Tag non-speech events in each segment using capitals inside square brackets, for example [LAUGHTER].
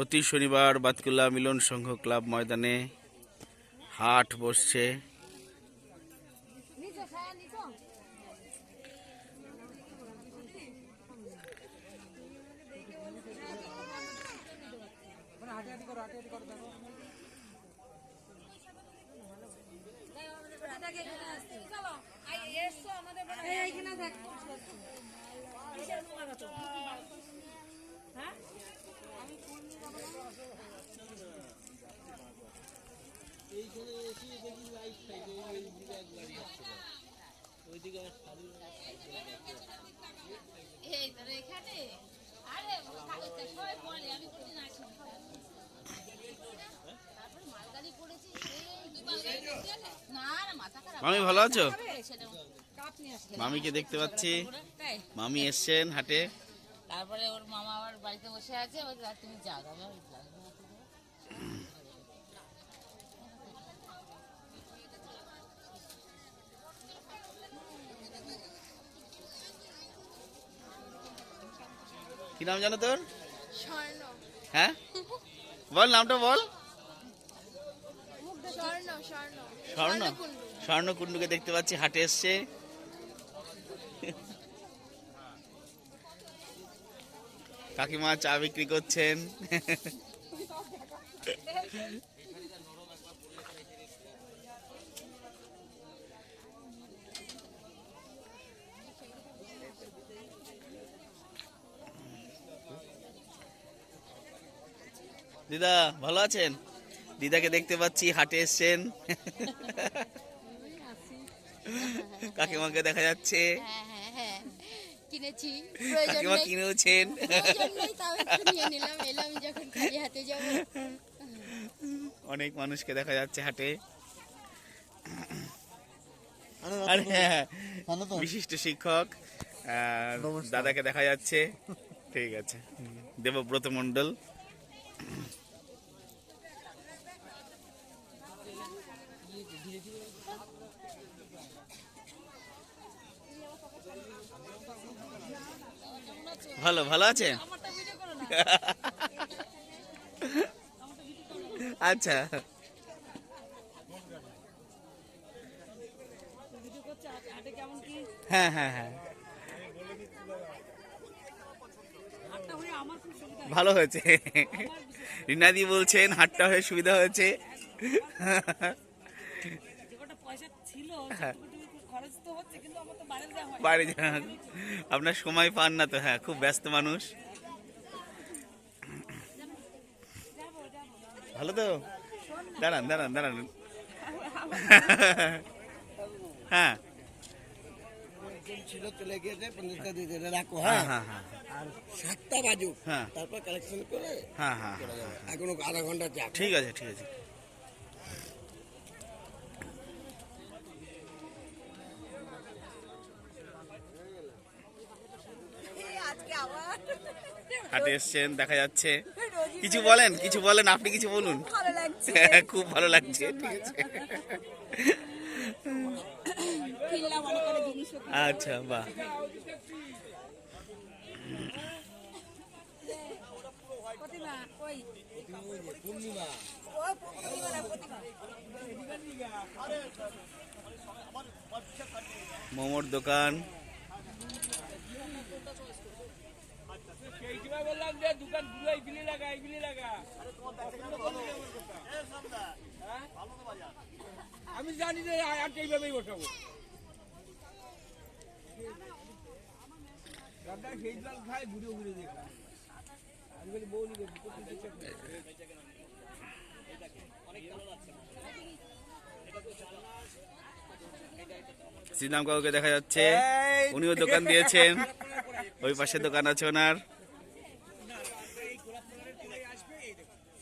প্রতি শনিবার বাতকুল্লা মিলন সংঘ ক্লাব ময়দানে হাট বসছে। মামি ভালো আছো? মামিকে দেখতে পাচ্ছি। মামি এসছেন হাটে। তারপরে ওর মামা আবার বাড়িতে বসে আছে বলছে তুমি যাও আমি আর কি নাম জানো তোর? স্বর্ণ। হ্যাঁ? বল নামটা বল। স্বর্ণ স্বর্ণ। স্বর্ণ। স্বর্ণকুণ্ডুকে দেখতে পাচ্ছি হাটে এসছে। কাকিমা চা বিক্রি করছেন। দিদা ভালো আছেন? দিদাকে দেখতে পাচ্ছি হাটে এসছেন। [LAUGHS] কাকিমাকে দেখা যাচ্ছে। হ্যাঁ হ্যাঁ। কিনেছি। প্রয়োজন নেই। কিনেওছেন। প্রয়োজন নেই তাও একটু নিয়ে নিলাম এলাম যখন খালি হাতে যাব। অনেক মানুষকে দেখা যাচ্ছে হাটে। আর হ্যাঁ, বিশিষ্ট শিক্ষক আর দাদাকে দেখা যাচ্ছে। ঠিক আছে। দেবব্রত মন্ডল ভালো ভালো আছে? আচ্ছা। হ্যাঁ হ্যাঁ হ্যাঁ। ভালো হয়েছে। রিনাদি বলছেন হাটটা হয়ে সুবিধা হয়েছে। হ্যাঁ। বাইরে যান আপনার সময় পান না তো হ্যাঁ খুব ব্যস্ত মানুষ। ভালো তো? দাঁড়ান দাঁড়ান দাঁড়ান। হ্যাঁ। ছিল চলে গিয়েছে পঞ্চাশটা দিয়ে দিলে রাখো হ্যাঁ? হ্যাঁ হ্যাঁ হ্যাঁ। আর সাতটা বাজুক। হ্যাঁ। তারপর কালেকশন করে হ্যাঁ হ্যাঁ এখনও আধা ঘণ্টা ঠিক আছে ঠিক আছে। হাটে এসছেন দেখা যাচ্ছে। কিছু বলেন কিছু বলেন আপনি কিছু বলুন। খুব ভালো লাগছে। [LAUGHS] ঠিক আছে। আচ্ছা বাহ। মোমোর দোকান। যে দোকানগুলো এইগুলি লাগা এইগুলি লাগা। হ্যাঁ? আমি জানি যে আর এইভাবেই বসাবো। দাদা সেই জল খায় ঘুরে ঘুরে দেখা। আমি বলি বউ নিবে শ্রীরাম কাকুকে দেখা যাচ্ছে। উনিও দোকান দিয়েছেন। [LAUGHS] ওই পাশে দোকান আছে ওনার।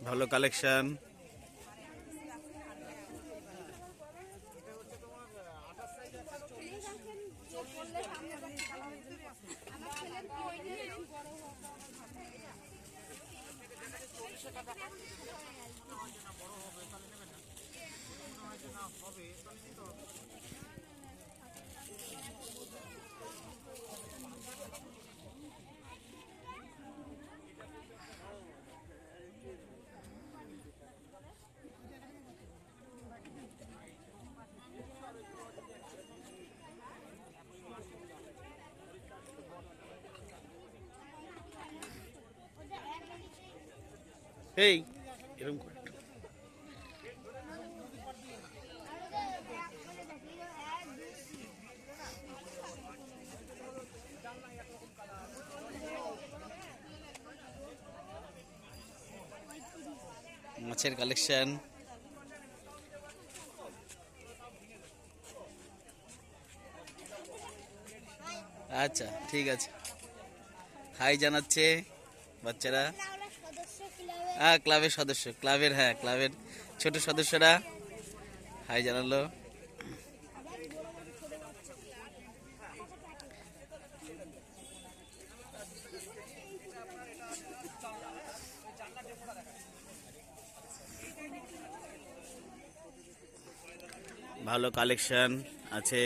ভালো কালেকশন এই এরকম করে। মাছের কালেকশন আচ্ছা ঠিক আছে। হাই জানাচ্ছে বাচ্চারা। হ্যাঁ ক্লাবের সদস্য ক্লাবের হ্যাঁ ক্লাবের ছোট সদস্যরা। হাই জানালো। ভালো কালেকশন আছে।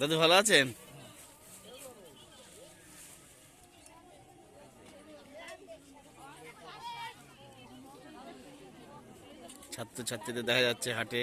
দাদু ভালো আছেন? ছাত্রছাত্রীদের দেখা যাচ্ছে হাটে।